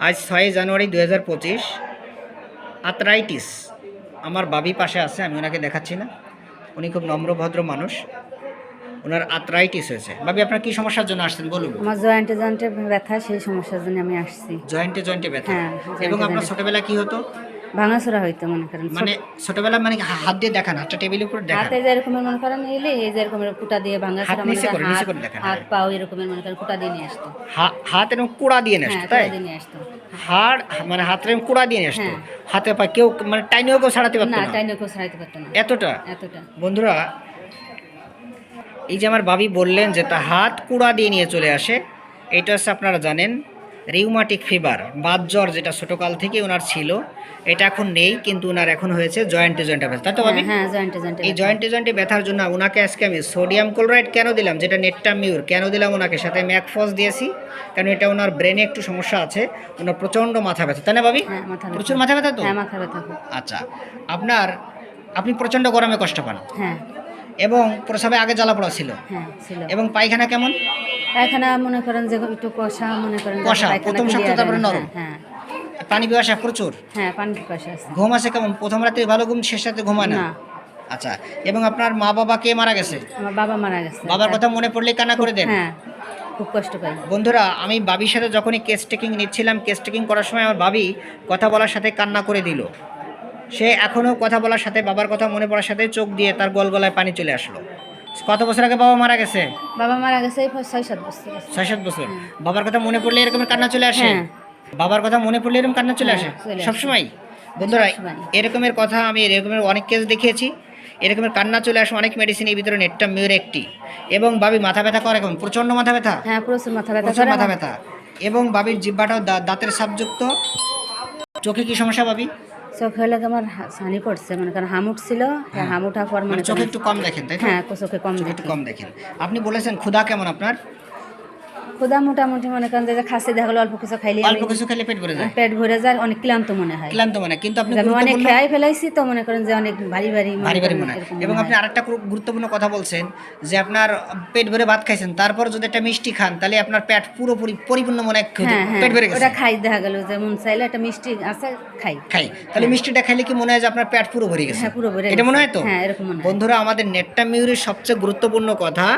আজ ছয় জানুয়ারি দু হাজার পঁচিশ। আথরাইটিস আমার বাবি পাশে আছে আমি ওনাকে দেখাচ্ছি না। উনি খুব নম্রভদ্র মানুষ। ওনার আথরাইটিস হয়েছে। বাবি আপনার কি সমস্যার জন্য আসছেন? বলুন। আমার জয়েন্টে জয়েন্টে ব্যথা সেই সমস্যার জন্য আমি আসছি। জয়েন্টে জয়েন্টে ব্যথা। হ্যাঁ, এবং আপনার। ছোটবেলা কি হতো? ভাঙাচোরা হইতো মনে করেন। মানে ছোটবেলা মানে হাত দিয়ে দেখান হাতটা টেবিলের উপর দেখান। হাতে যে মনে করেন এলে এই যে এরকমের কুটা দিয়ে ভাঙাচোরা মনে হাত হাত হ্যাঁ। পাও এরকমের মনে করেন কুটা দিয়ে নিয়ে আসতো। হাত এরকম কুড়া দিয়ে নিয়ে আসতো তাই? দিয়ে নিয়ে আসতো। হাড় মানে হাতের কুড়া দিয়ে নিয়ে আসতো। হাতে পা কেউ মানে টাইনেও কেউ ছাড়াতে পারতো না না। টাইনে কেউ ছাড়াইতে পারতো না। এতটা? এতটা। বন্ধুরা এই যে আমার বাবি বললেন যে তা হাত কুড়া দিয়ে নিয়ে চলে আসে এটা হচ্ছে আপনারা জানেন রিউমাটিক ফিভার বাত জ্বর যেটা ছোটোকাল থেকে ওনার ছিল এটা এখন নেই কিন্তু ওনার এখন হয়েছে জয়েন্টে জয়েন্টে ব্যথা। তাই তো ভাবি? হ্যাঁ জয়েন্টে জয়েন্টে এই জয়েন্টে জয়েন্টে ব্যথার জন্য ওনাকে আজকে আমি সোডিয়াম ক্লোরাইড কেন দিলাম যেটা নেটটা মিউর কেন দিলাম ওনাকে? সাথে ম্যাকফস দিয়েছি কারণ এটা ওনার ব্রেনে একটু সমস্যা আছে ওনার প্রচণ্ড মাথা ব্যথা। তাই না ভাবি? হ্যাঁ। প্রচুর মাথা ব্যথা তো? হ্যাঁ মাথা ব্যথা। আচ্ছা আপনার আপনি প্রচণ্ড গরমে কষ্ট পান? হ্যাঁ। এবং প্রসাবে আগে জ্বালা পড়া ছিল? হ্যাঁ ছিল। এবং পায়খানা কেমন? পায়খানা মনে করেন যে একটু কষা মনে করেন কষা, প্রথম সপ্তাহ তারপরে নরম। হ্যাঁ। পানি পিপাসা প্রচুর? হ্যাঁ পানি আছে। ঘুম আছে কেমন? প্রথম রাতে ভালো ঘুম শেষ রাতে ঘুমায় না? না। আচ্ছা এবং আপনার মা বাবা কে মারা গেছে? আমার বাবা মারা গেছে। বাবার কথা মনে পড়লে কান্না করে দেন? হ্যাঁ খুব কষ্ট পাই। বন্ধুরা আমি বাবির সাথে যখনই কেস টেকিং নিচ্ছিলাম কেস টেকিং করার সময় আমার বাবি কথা বলার সাথে কান্না করে দিল। সে এখনও কথা বলার সাথে বাবার কথা মনে পড়ার সাথে চোখ দিয়ে তার গল গলায় পানি চলে আসলো। কত বছর আগে বাবা মারা গেছে? বাবা মারা গেছে ছয় সাত বছর ছয় সাত বছর? বাবার কথা মনে পড়লে এরকম কান্না চলে আসে? হ্যাঁ। বাবার কথা মনে পড়লে এরকম কান্না চলে আসে? হ্যাঁ, আসে। সবসময়? বন্ধুরা এরকমের কথা আমি এরকমের অনেক কেস দেখিয়েছি। এরকমের কান্না চলে আসে অনেক মেডিসিন এই ভিতরে নেটটা মিউর একটি। এবং বাবি মাথা ব্যথা করে এখন? প্রচণ্ড মাথা ব্যথা? হ্যাঁ প্রচুর মাথা ব্যথা প্রচুর মাথা ব্যথা। এবং বাবির জিব্বাটাও দাঁতের সাবযুক্ত চোখে কি সমস্যা বাবি? চোখ হলে তো আমার সানি পড়ছে মনে করেন হামুট ছিল হ্যাঁ, হাম। উঠার পর মানে চোখে একটু কম দেখেন তাই হ্যাঁ চোখে কম একটু কম দেখেন। আপনি বলেছেন ক্ষুধা কেমন আপনার? ক্ষুধা মোটামুটি মনে করেন যে খাসি দেখা গেলো অল্প কিছু খাইলে অল্প কিছু খেলে পেট ভরে যায়। পেট ভরে যায় অনেক ক্লান্ত মনে হয়। ক্লান্ত মানে কিন্তু আপনি আমি অনেক খেয়াই ফেলাইছি তো মনে করেন যে অনেক ভারী ভারী ভারী ভারী মনে হয়। এবং আপনি আরেকটা গুরু- গুরুত্বপূর্ণ কথা বলছেন যে আপনার পেট ভরে ভাত খাইছেন তারপর যদি একটা মিষ্টি খান তাহলে আপনার পেট পুরোপুরি পরিপূর্ণ মনে হয় হ্যাঁ হ্যাঁ পেট ভরে গেছে। ওটা খাই দেখা গেল যে মন চাইলে একটা মিষ্টি আছে খাই। খাই। তাহলে মিষ্টিটা খাইলে কি মনে হয় যে আপনার পেট পুরো ভরে গেছে? হ্যাঁ পুরো ভরে এটা মনে হয় তো? হ্যাঁ এরকম মনে হয়। বন্ধুরা আমাদের নেটটা মিউরের সবচেয়ে গুরুত্বপূর্ণ কথা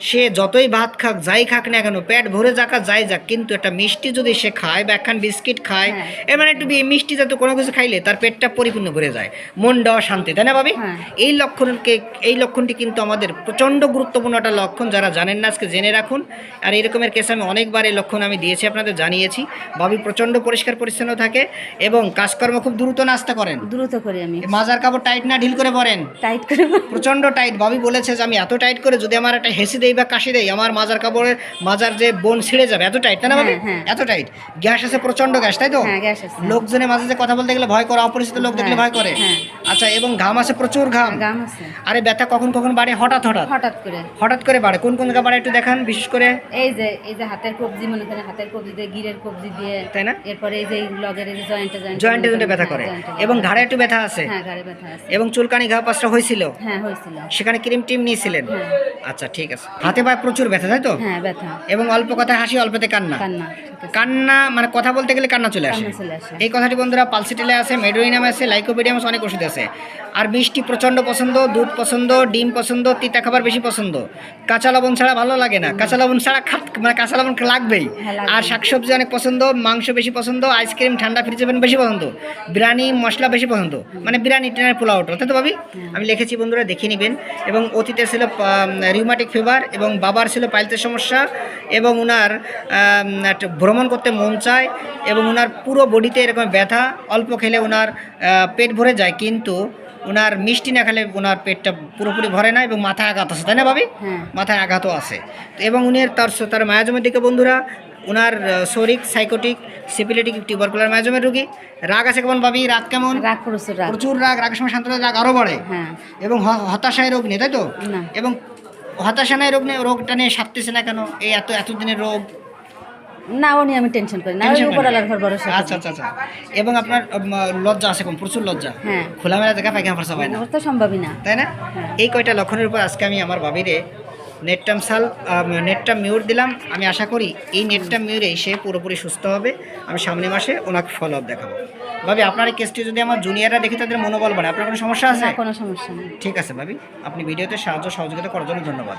সে যতই ভাত খাক যাই খাক না কেন পেট ভরে যাকা যাই যাক কিন্তু একটা মিষ্টি যদি সে খায় বা একখান বিস্কিট খায় হ্যাঁ। এর মানে একটু মিষ্টি জাতীয় কোনো কিছু খাইলে তার পেটটা পরিপূর্ণ ভরে যায় মনটাও শান্তি তাই না ভাবি? হ্যাঁ। এই লক্ষণকে এই লক্ষণটি কিন্তু আমাদের প্রচণ্ড গুরুত্বপূর্ণ একটা লক্ষণ যারা জানেন না আজকে জেনে রাখুন। আর এরকমের কেস আমি অনেকবার এই লক্ষণ আমি দিয়েছি আপনাদের জানিয়েছি। ভাবি প্রচণ্ড পরিষ্কার পরিচ্ছন্ন থাকে এবং কাজকর্ম খুব দ্রুত নাস্তা করেন। দ্রুত করি আমি। মাজার কাপড় টাইট না ঢিল করে পরেন। টাইট করে প্রচণ্ড টাইট ভাবি বলেছে যে আমি এত টাইট করে যদি আমার একটা হেসি দেই বা কাশি দেই আমার মাজার কাপড়ের মাজার যে বোন ছিঁড়ে যাবে এত টাইট তাই না ভাবি? হ্যাঁ, হ্যাঁ। এত টাইট গ্যাস আছে প্রচণ্ড গ্যাস তাই তো? হ্যাঁ লোকজনের মাঝে যে কথা বলতে গেলে ভয় করে অপরিচিত লোক দেখলে ভয় করে। আচ্ছা এবং ঘাম আছে প্রচুর ঘাম। আরে ব্যথা কখন কখন বাড়ে? হঠাৎ হঠাৎ। হঠাৎ করে। হঠাৎ করে বাড়ে। কোন কোন জায়গা বাড়ে একটু দেখান বিশেষ করে? এই যে এই যে হাতের কবজি মনে করেন হাতের কবজি দিয়ে গিরের কবজি দিয়ে তাই না? এরপরে এই যে লগের এই যে জয়েন্টে জয়েন্টে জয়েন্টে ব্যথা করে। এবং ঘাড়ে একটু ব্যথা আছে? হ্যাঁ ঘাড়ে ব্যথা আছে। এবং চুলকানি ঘা পাঁচটা হয়েছিল? হ্যাঁ হয়েছিল। সেখানে ক্রিম টিম নিয়েছিলেন আচ্ছা ঠিক আছে। হাতে পায়ে প্রচুর ব্যথা তাই তো? হ্যাঁ ব্যথা। এবং অল্প কথা হাসি অল্পতে কান্না। কান্না কান্না মানে কথা বলতে গেলে কান্না চলে আসে। কান্না চলে আসে। এই কথাটি বন্ধুরা পালসিটেলে আছে মেডোইনাম আছে লাইকোপিডিয়াম অনেক ওষুধ আছে। আর মিষ্টি প্রচণ্ড পছন্দ দুধ পছন্দ ডিম পছন্দ তিতা খাবার বেশি পছন্দ। কাঁচা লবণ ছাড়া ভালো লাগে না। কাঁচা লবণ ছাড়া খাত মানে কাঁচা লবণ লাগবেই। হ্যাঁ। আর শাকসবজি অনেক পছন্দ মাংস বেশি পছন্দ আইসক্রিম ঠান্ডা ফ্রিজে বেশি পছন্দ বিরিয়ানি মশলা বেশি পছন্দ। মানে বিরিয়ানি টেনের পোলাওটা তাই তো ভাবি? আমি লিখেছি বন্ধুরা দেখে নেবেন। এবং অতীতে ছিল রিউমাটিক ফিভার এবং বাবার ছিল পাইলসের সমস্যা এবং ওনার ভ্রমণ করতে মন চায় এবং ওনার পুরো বডিতে এরকম ব্যথা অল্প খেলে ওনার পেট ভরে যায়। কিন্তু ওনার মিষ্টি না খেলে ওনার পেটটা পুরোপুরি ভরে না এবং মাথায় আঘাত আছে তাই না ভাবি? হ্যাঁ। মাথায় আঘাতও আছে। এবং উনি তার তার মায়াজমের দিকে বন্ধুরা ওনার শরিক সাইকোটিক সিপিলিটিক টিউবারকুলার মায়াজমের রুগী। রাগ আছে কেমন ভাবি? রাগ কেমন? রাগ প্রচুর রাগ। প্রচুর রাগ রাগের সময় শান্ত রাগ আরও বাড়ে। হ্যাঁ। এবং হতাশায় রোগ নেই তাই তো? এবং হতাশা নাই রোগ নেই রোগটা নিয়ে সারতেছে না কেন? এই এত এতদিনের রোগ। না ও নিয়ে আমি টেনশন করি না Tension উপর? আল্লাহর ঘর ভরসা আচ্ছা আচ্ছা আচ্ছা। এবং আপনার লজ্জা আছে কম প্রচুর লজ্জা। হ্যাঁ। খোলামেলা জায়গা পায়খানা ফরসা পায় না। তো সম্ভবই না। তাই না। এই কয়টা লক্ষণের উপর আজকে আমি আমার ভাবিরে নেটটাম সাল নেটটা মিউর দিলাম। আমি আশা করি এই নেটটা মিউরে সে পুরোপুরি সুস্থ হবে। আমি সামনের মাসে ওনাকে ফলো আপ দেখাবো। ভাবি আপনার এই কেসটি যদি আমার জুনিয়ররা দেখে তাদের মনোবল বাড়ে আপনার কোনো সমস্যা আছে? কোনো সমস্যা নেই। ঠিক আছে ভাবি। আপনি ভিডিওতে সাহায্য সহযোগিতা করার জন্য ধন্যবাদ।